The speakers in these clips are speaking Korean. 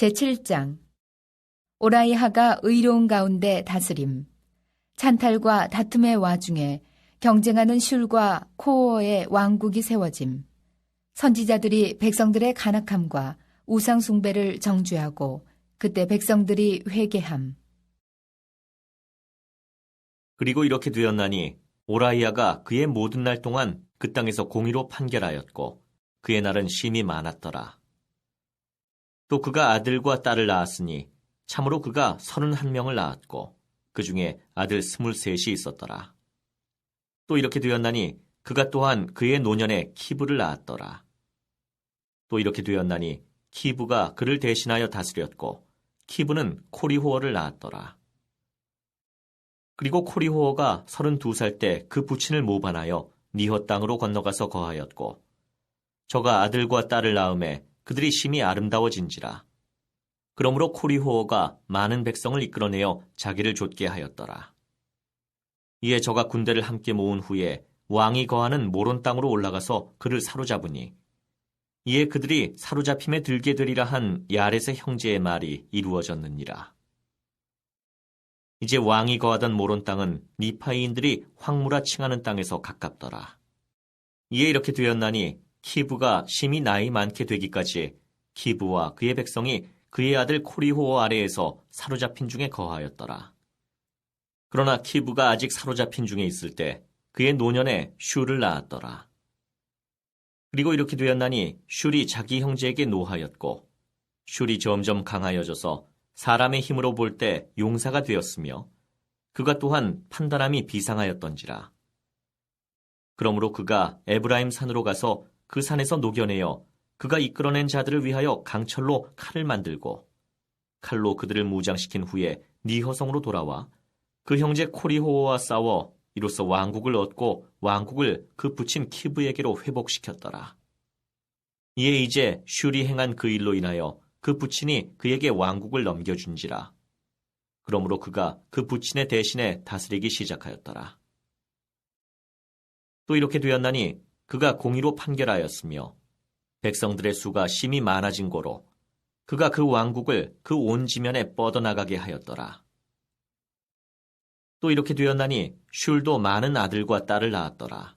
제7장. 오라이하가 의로운 가운데 다스림. 찬탈과 다툼의 와중에 경쟁하는 슐과 코어의 왕국이 세워짐. 선지자들이 백성들의 간악함과 우상 숭배를 정죄하고 그때 백성들이 회개함. 그리고 이렇게 되었나니 오라이아가 그의 모든 날 동안 그 땅에서 공의로 판결하였고 그의 날은 심히 많았더라. 또 그가 아들과 딸을 낳았으니 참으로 그가 서른 한 명을 낳았고 그 중에 아들 스물셋이 있었더라. 또 이렇게 되었나니 그가 또한 그의 노년에 키브를 낳았더라. 또 이렇게 되었나니 키브가 그를 대신하여 다스렸고 키브는 코리호어를 낳았더라. 그리고 코리호어가 32살 때 그 부친을 모반하여 니허 땅으로 건너가서 거하였고 저가 아들과 딸을 낳음에 그들이 심히 아름다워진지라. 그러므로 코리호어가 많은 백성을 이끌어내어 자기를 좇게 하였더라. 이에 저가 군대를 함께 모은 후에 왕이 거하는 모론 땅으로 올라가서 그를 사로잡으니 이에 그들이 사로잡힘에 들게 되리라 한 야렛의 형제의 말이 이루어졌느니라. 이제 왕이 거하던 모론 땅은 니파이인들이 황무라 칭하는 땅에서 가깝더라. 이에 이렇게 되었나니 키브가 심히 나이 많게 되기까지 키브와 그의 백성이 그의 아들 코리호어 아래에서 사로잡힌 중에 거하였더라. 그러나 키브가 아직 사로잡힌 중에 있을 때 그의 노년에 슈를 낳았더라. 그리고 이렇게 되었나니 슈리 자기 형제에게 노하였고 슈리 점점 강하여져서 사람의 힘으로 볼 때 용사가 되었으며 그가 또한 판단함이 비상하였던지라. 그러므로 그가 에브라임 산으로 가서 그 산에서 녹여내어 그가 이끌어낸 자들을 위하여 강철로 칼을 만들고 칼로 그들을 무장시킨 후에 니허성으로 돌아와 그 형제 코리호와 싸워 이로써 왕국을 얻고 왕국을 그 부친 키브에게로 회복시켰더라. 이에 이제 슈리 행한 그 일로 인하여 그 부친이 그에게 왕국을 넘겨준지라. 그러므로 그가 그 부친의 대신에 다스리기 시작하였더라. 또 이렇게 되었나니 그가 공의로 판결하였으며 백성들의 수가 심히 많아진 고로 그가 그 왕국을 그 온 지면에 뻗어나가게 하였더라. 또 이렇게 되었나니 슐도 많은 아들과 딸을 낳았더라.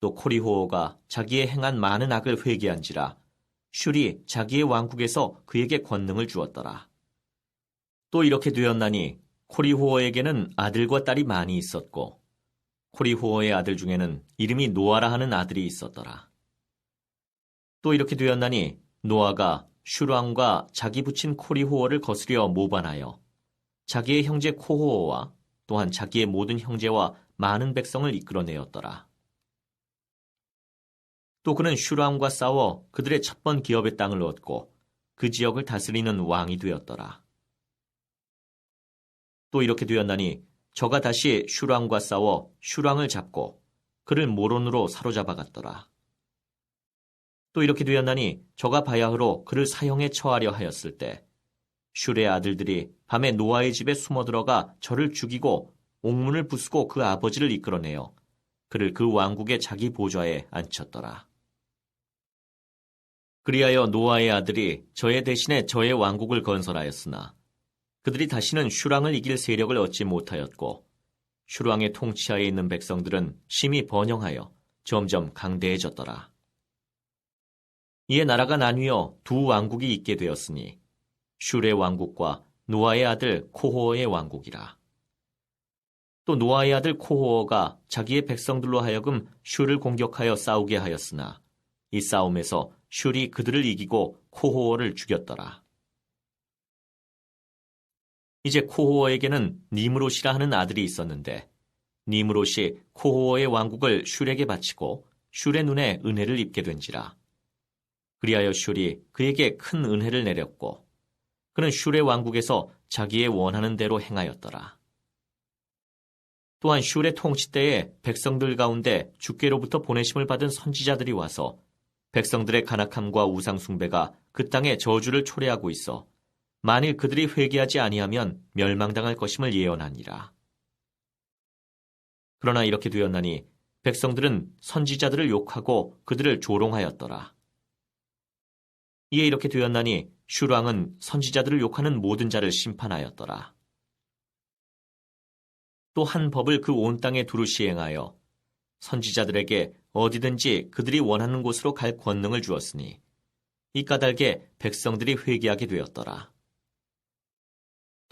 또 코리호오가 자기의 행한 많은 악을 회개한지라 슐이 자기의 왕국에서 그에게 권능을 주었더라. 또 이렇게 되었나니 코리호어에게는 아들과 딸이 많이 있었고 코리호어의 아들 중에는 이름이 노아라 하는 아들이 있었더라. 또 이렇게 되었나니 노아가 슈랑과 자기 부친 코리호어를 거스려 모반하여 자기의 형제 코호어와 또한 자기의 모든 형제와 많은 백성을 이끌어내었더라. 또 그는 슈람과 싸워 그들의 첫 번 기업의 땅을 얻고 그 지역을 다스리는 왕이 되었더라. 또 이렇게 되었나니 저가 다시 슈랑과 싸워 슈랑을 잡고 그를 모론으로 사로잡아 갔더라. 또 이렇게 되었나니 저가 바야흐로 그를 사형에 처하려 하였을 때 슈레의 아들들이 밤에 노아의 집에 숨어 들어가 저를 죽이고 옥문을 부수고 그 아버지를 이끌어내어 그를 그 왕국의 자기 보좌에 앉혔더라. 그리하여 노아의 아들이 저의 대신에 저의 왕국을 건설하였으나 그들이 다시는 슈랑을 이길 세력을 얻지 못하였고 슈랑의 통치하에 있는 백성들은 심히 번영하여 점점 강대해졌더라. 이에 나라가 나뉘어 두 왕국이 있게 되었으니 슈레 왕국과 노아의 아들 코호어의 왕국이라. 또 노아의 아들 코호어가 자기의 백성들로 하여금 슈를 공격하여 싸우게 하였으나 이 싸움에서 슈리 그들을 이기고 코호어를 죽였더라. 이제 코호어에게는 니무롯이라 하는 아들이 있었는데 니무롯이 코호어의 왕국을 슈렉에 바치고 슈의 눈에 은혜를 입게 된지라. 그리하여 슈리 그에게 큰 은혜를 내렸고 그는 슈의 왕국에서 자기의 원하는 대로 행하였더라. 또한 슈의 통치 때에 백성들 가운데 주께로부터 보내심을 받은 선지자들이 와서 백성들의 간악함과 우상숭배가 그 땅에 저주를 초래하고 있어 만일 그들이 회개하지 아니하면 멸망당할 것임을 예언하니라. 그러나 이렇게 되었나니 백성들은 선지자들을 욕하고 그들을 조롱하였더라. 이에 이렇게 되었나니 슈랑은 선지자들을 욕하는 모든 자를 심판하였더라. 또 한 법을 그 온 땅에 두루 시행하여 선지자들에게 어디든지 그들이 원하는 곳으로 갈 권능을 주었으니 이 까닭에 백성들이 회개하게 되었더라.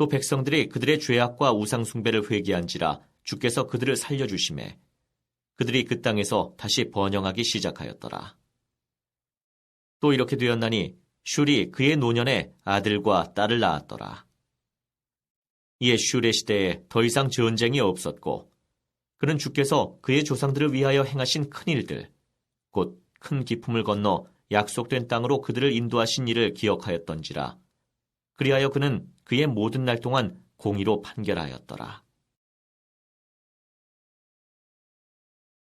또 백성들이 그들의 죄악과 우상 숭배를 회개한지라 주께서 그들을 살려주심에 그들이 그 땅에서 다시 번영하기 시작하였더라. 또 이렇게 되었나니 슐이 그의 노년에 아들과 딸을 낳았더라. 이에 슐의 시대에 더 이상 전쟁이 없었고 그는 주께서 그의 조상들을 위하여 행하신 큰 일들 곧 큰 기품을 건너 약속된 땅으로 그들을 인도하신 일을 기억하였던지라 그리하여 그는 그의 모든 날 동안 공의로 판결하였더라.